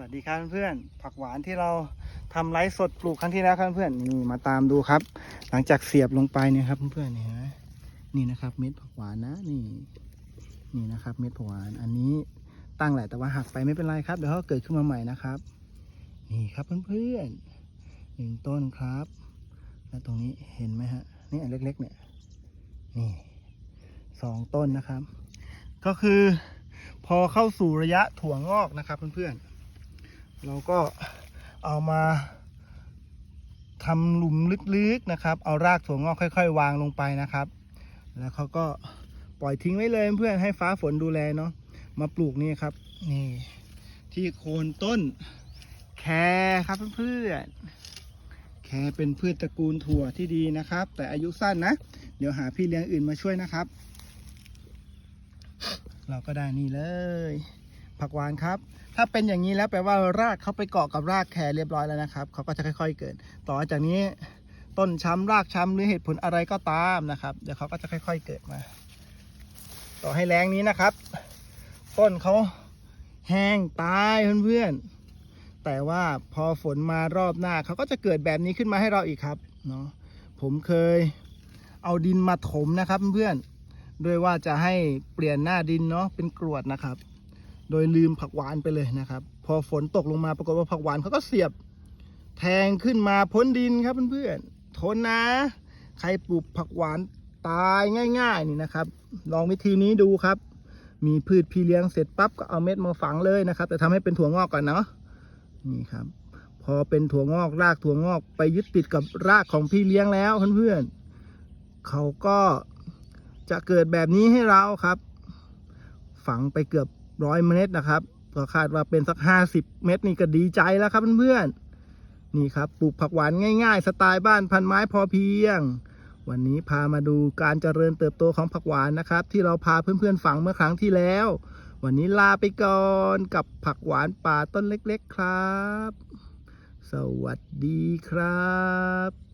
วัสดีครับเพื่อนๆผักหวานที่เราทำไลฟ์สดปลูกครั้งที่แล้วครับเพื่อนนี่มาตามดูครับ หลังจากเสียบลงไปเนี่ยครับเพื่อนๆนี่เห็นไหมนี่นะครับเม็ดผักหวานนะนี่นี่นะครับ เม็ดผักหวานอันนี้ตั้งแหละแต่ว่าหักไปไม่เป็นไรครับเดี๋ยวเขาเกิดขึ้นมาใหม่นะครับ นี่ครับเพื่อนๆหนึ่งต้นครับ แล้วตรงนี้เห็นไหมฮะนี่อันเล็กๆ เนี่ยนี่สองต้นนะครับ ก็คือพอเข้าสู่ระยะถั่วงอกนะครับเพื่อนๆ เราก็เอามาทำหลุมลึกๆนะครับ เอารากถั่วงอกค่อย ๆ วางลงไปนะครับ แล้วเขาก็ปล่อยทิ้งไว้เลยเพื่อนให้ฟ้าฝนดูแลเนาะ มาปลูกนี่ครับ นี่ ที่โคนต้นแครครับเพื่อนๆ แครเป็นพืชตระกูลถั่วที่ดีนะครับ แต่อายุสั้นนะ เดี๋ยวหาพี่เลี้ยงอื่นมาช่วยนะครับ เราก็ได้นี่เลย ผักหวานครับ ถ้าเป็นอย่างนี้แล้วแปลว่ารากเขาไปเกาะกับรากแครเรียบร้อยแล้วนะครับเขาก็จะค่อยๆเกิด ต่อจากนี้ต้นช้ำรากช้ำหรือเหตุผลอะไรก็ตามนะครับ เดี๋ยวเขาก็จะค่อย ๆเกิดมา ต่อให้แรงนี้นะครับ ต้นเขาแห้งตายเพื่อนๆ แต่ว่าพอฝนมารอบหน้าเขาก็จะเกิดแบบนี้ขึ้นมาให้เราอีกครับเนาะผมเคยเอาดินมาถมนะครับเพื่อนๆโดยว่าจะให้เปลี่ยนหน้าดินเนาะเป็นกรวดนะครับ โดยลืมผักหวานไปเลยนะครับ พอฝนตกลงมาปรากฏว่าผักหวานเขาก็เสียบ แทงขึ้นมาพ้นดินครับเพื่อนๆทนนะ ใครปลูกผักหวานตายง่าย ๆ นี่นะครับ ลองวิธีนี้ดูครับ มีพืชพี่เลี้ยงเสร็จปั๊บก็เอาเม็ดมาฝังเลยนะครับ แต่ทำให้เป็นถั่วงอกก่อนเนาะนี่ครับ พอเป็นถั่วงอกรากถั่วงอกไปยึดติดกับรากของพี่เลี้ยงแล้วเพื่อนๆเขาก็จะเกิดแบบนี้ให้เราครับ ฝังไปเกือบ ร้อยเมตรนะครับก็คาดว่าเป็นสักห้าสิบเมตรนี่ก็ดีใจแล้วครับเพื่อนๆนี่ครับปลูกผักหวานง่าย ๆ สไตล์บ้านพันไม้พอเพียง วันนี้พามาดูการเจริญเติบโตของผักหวานนะครับ ที่เราพาเพื่อนๆฝังเมื่อครั้งที่แล้ว วันนี้ลาไปก่อนกับผักหวานป่าต้นเล็ก ๆ ครับ สวัสดีครับ